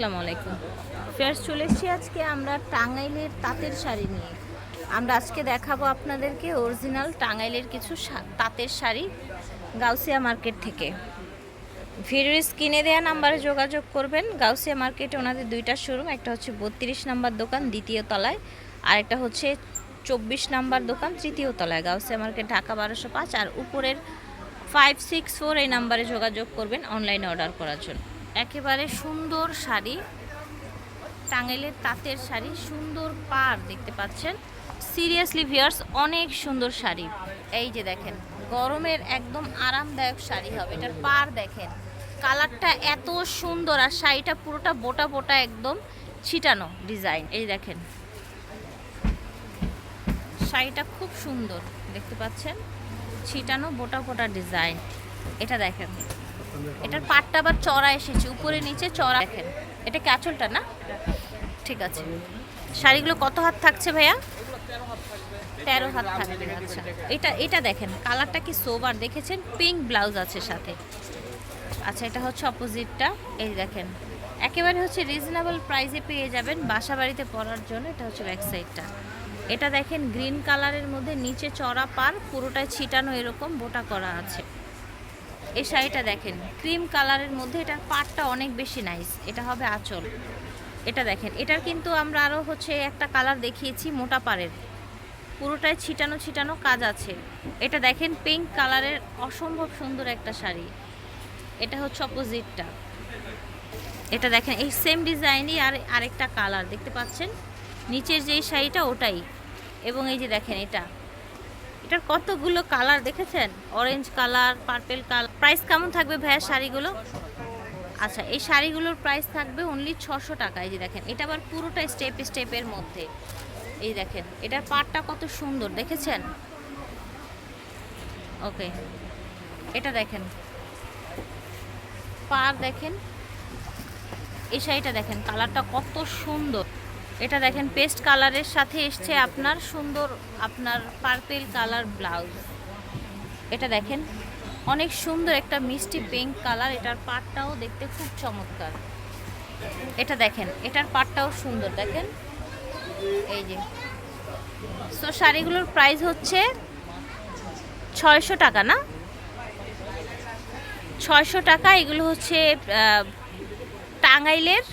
আসসালামু আলাইকুম। ফের চলে এসেছি আজকে আমরা টাঙ্গাইলের তাঁতের শাড়ি নিয়ে। আমরা আজকে দেখাবো আপনাদেরকে অরিজিনাল টাঙ্গাইলের কিছু তাঁতের শাড়ি গাউসিয়া মার্কেট থেকে। ভিডিওর স্ক্রিনে দেওয়া নাম্বারে যোগাযোগ করবেন। গাউসিয়া মার্কেটে ওনাদের দুইটা শোরুম একটা হচ্ছে বত্রিশ নাম্বার দোকান দ্বিতীয় তলায়, আর একটা হচ্ছে চব্বিশ নাম্বার দোকান তৃতীয় তলায়, গাউসিয়া মার্কেট, ঢাকা বারোশো পাঁচ। আর উপরের ফাইভ সিক্স ফোর এই নাম্বারে যোগাযোগ করবেন অনলাইনে অর্ডার করার জন্য। একেবারে সুন্দর শাড়ি, টাঙ্গাইলের তাঁতের শাড়ি, সুন্দর পার দেখতে পাচ্ছেন। সিরিয়াসলি ভিয়ার্স অনেক সুন্দর শাড়ি। এই যে দেখেন, গরমের একদম আরামদায়ক শাড়ি হবে, এটার পার দেখেন। কালারটা এত সুন্দর, আর শাড়িটা পুরোটা বোটা বোটা একদম ছিটানো ডিজাইন। এই দেখেন, শাড়িটা খুব সুন্দর, দেখতে পাচ্ছেন? ছিটানো বোটা বোটা ডিজাইন। এটা দেখেন। এটার পাটটা আবার চড়া এসেছে, উপরে নিচে চড়া। দেখেন, এটা ক্যাচলটা না? ঠিক আছে। শাড়িগুলো কত হাত থাকছে ভাইয়া? তেরো হাত থাকবে আচ্ছা। এটা এটা দেখেন, কালারটা কি সোবার, দেখেছেন? পিঙ্ক ব্লাউজ আছে সাথে। আচ্ছা এটা হচ্ছে অপোজিটটা। এই দেখেন, একেবারে হচ্ছে রিজনেবল প্রাইসে পেয়ে যাবেন বাসা বাড়িতে পরার জন্য, এটা হচ্ছে ব্যাক সাইডটা। এটা দেখেন, গ্রিন কালারের মধ্যে নিচে চড়া পার, পুরোটাই ছিটানো এরকম বোটা করা আছে। এই শাড়িটা দেখেন ক্রিম কালারের মধ্যে এটার পাটটা অনেক বেশি নাইস এটা হবে আঁচল। এটা দেখেন, এটার কিন্তু আমরা আরও হচ্ছে একটা কালার দেখিয়েছি, মোটা পাড়ের। পুরোটাই ছিটানো ছিটানো কাজ আছে। এটা দেখেন পিঙ্ক কালারের অসম্ভব সুন্দর একটা শাড়ি। এটা হচ্ছে অপোজিটটা এটা দেখেন, এই সেম ডিজাইনই আর আরেকটা কালার দেখতে পাচ্ছেন? নিচের যেই শাড়িটা, ওটাই। এবং এই যে দেখেন এটা এটার কতগুলো কালার দেখেছেন? Orange colour purple colour price কেমন থাকবে ভাইয়া শাড়িগুলো? আচ্ছা এই শাড়িগুলোর প্রাইস থাকবে অনলি ছশো টাকা এই যে দেখেন। এটা আবার পুরোটা স্টেপ স্টেপের মধ্যে। এই দেখেন, এটার পাটটা কত সুন্দর, দেখেছেন? ওকে এটা দেখেন। পার দেখেন, এই শাড়িটা দেখেন কালারটা কত সুন্দর। এটা দেখেন পেস্ট কালারের সাথে এসছে আপনার সুন্দর আপনার পার্পেল কালার ব্লাউজ এটা দেখেন, অনেক সুন্দর একটা মিষ্টি পিঙ্ক কালার এটার পাটটাও দেখতে খুব চমৎকার। এটা দেখেন, এটার পাটটাও সুন্দর। দেখেন, এই যে। সো শাড়িগুলোর প্রাইস হচ্ছে ছয়শো টাকা না? ছয়শো টাকা, এগুলো হচ্ছে টাঙ্গাইলের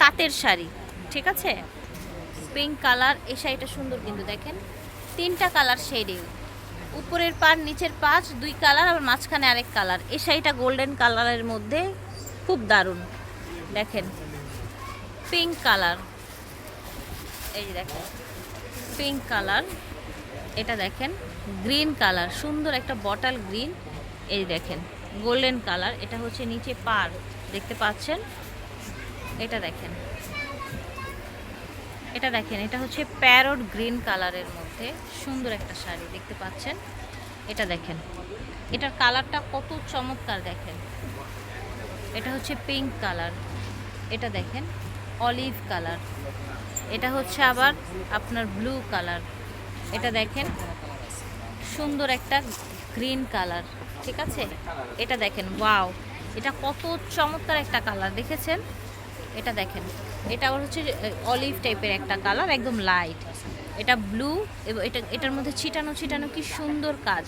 তাঁতের শাড়ি। ঠিক আছে? পিঙ্ক কালার এই শাড়িটা সুন্দর কিন্তু দেখেন। তিনটা কালার শেডিং উপরের পার নিচের পাঁচ দুই কালার আবার মাঝখানে আরেক কালার এই শাড়িটা গোল্ডেন কালারের মধ্যে খুব দারুণ। দেখেন পিঙ্ক কালার এই দেখেন পিঙ্ক কালার এটা দেখেন গ্রিন কালার সুন্দর একটা বটাল গ্রিন এই দেখেন গোল্ডেন কালার এটা হচ্ছে নিচে পার দেখতে পাচ্ছেন? এটা দেখেন। এটা দেখেন, এটা হচ্ছে প্যারট গ্রিন কালারের মধ্যে সুন্দর একটা শাড়ি, দেখতে পাচ্ছেন? এটা দেখেন, এটার কালারটা কত চমৎকার দেখেন। এটা হচ্ছে পিঙ্ক কালার, এটা দেখেন, অলিভ কালার। এটা হচ্ছে আবার আপনার ব্লু কালার, এটা দেখেন, সুন্দর একটা গ্রিন কালার, ঠিক আছে? এটা দেখেন, ওয়াও, এটা কত চমৎকার একটা কালার, দেখেছেন? এটা দেখেন এটা আবার হচ্ছে অলিভ টাইপের একটা কালার একদম লাইট এটা ব্লু এবং এটা, এটার মধ্যে ছিটানো ছিটানো কি সুন্দর কাজ।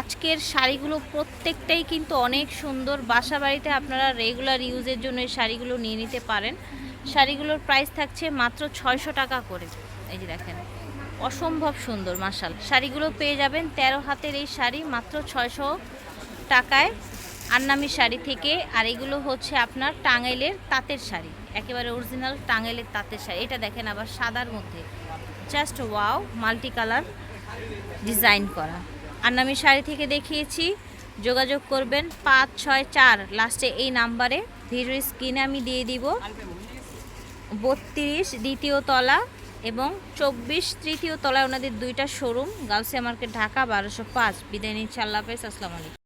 আজকের শাড়িগুলো প্রত্যেকটাই কিন্তু অনেক সুন্দর। বাসা বাড়িতে আপনারা রেগুলার ইউজের জন্য এই শাড়িগুলো নিয়ে নিতে পারেন। শাড়িগুলোর প্রাইস থাকছে মাত্র ছয়শো টাকা করে। এই যে দেখেন, অসম্ভব সুন্দর মাসাল শাড়িগুলো পেয়ে যাবেন তেরো হাতের এই শাড়ি মাত্র ছয়শো টাকায়। আন্নামি শাড়ি থেকে, আর এগুলো হচ্ছে আপনার টাঙ্গাইলের তাঁতের শাড়ি, একেবারে অরিজিনাল টাঙ্গাইলের তাঁতের শাড়ি। এটা দেখেন আবার সাদার মধ্যে। Just wow multi colour design করা। আন্নামি শাড়ি থেকে দেখিয়েছি, যোগাযোগ করবেন পাঁচ ছয় চার। লাস্টে এই নাম্বারে ভিডিও স্ক্রিনে আমি দিয়ে দিব। বত্রিশ দ্বিতীয় তলা এবং চব্বিশ তৃতীয় তলায় ওনাদের দুইটা শোরুম গার্লসিয়া মার্কেট ঢাকা বারোশো পাঁচ। বিদায় নিচ্ছে, আল্লাহ হাফেজ, আসসালামু আলাইকুম।